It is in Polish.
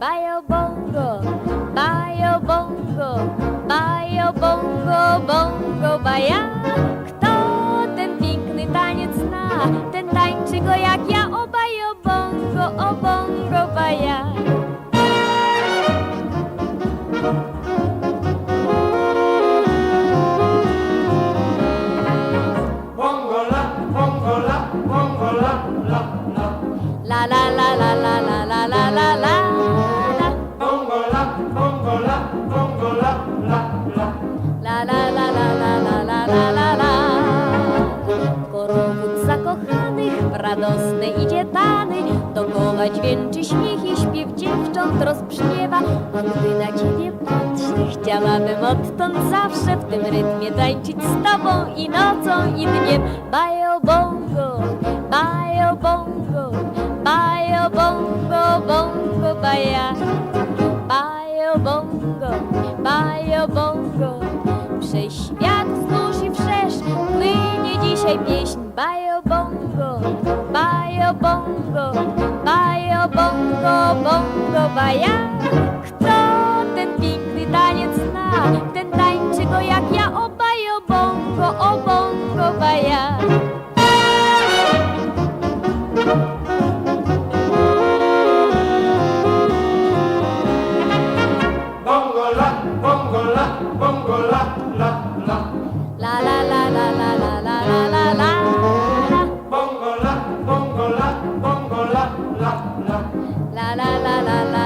Bajo bongo, bajo bongo, bajo bongo la, la, la. La la la la la la la la la la. Bongo la, bongo la, bongo la, la, la. La la la la la la la la la Korowód zakochanych w radosne idzie tany Dokoła dźwięczy śmiech i śpiew dziewcząt rozbrzmiewa A gdy na ciebie patrzę Chciałabym odtąd zawsze w tym rytmie tańczyć z tobą I nocą i dniem Bajo bongo, bajo bongo Bajo bongo, bongo baja Bajo bongo, bajo bongo. Przez świat wzdłuż i wszerz Płynie dzisiaj pieśń. Bajo bongo, bajo bongo Bajo bongo, bongo baja la la la la.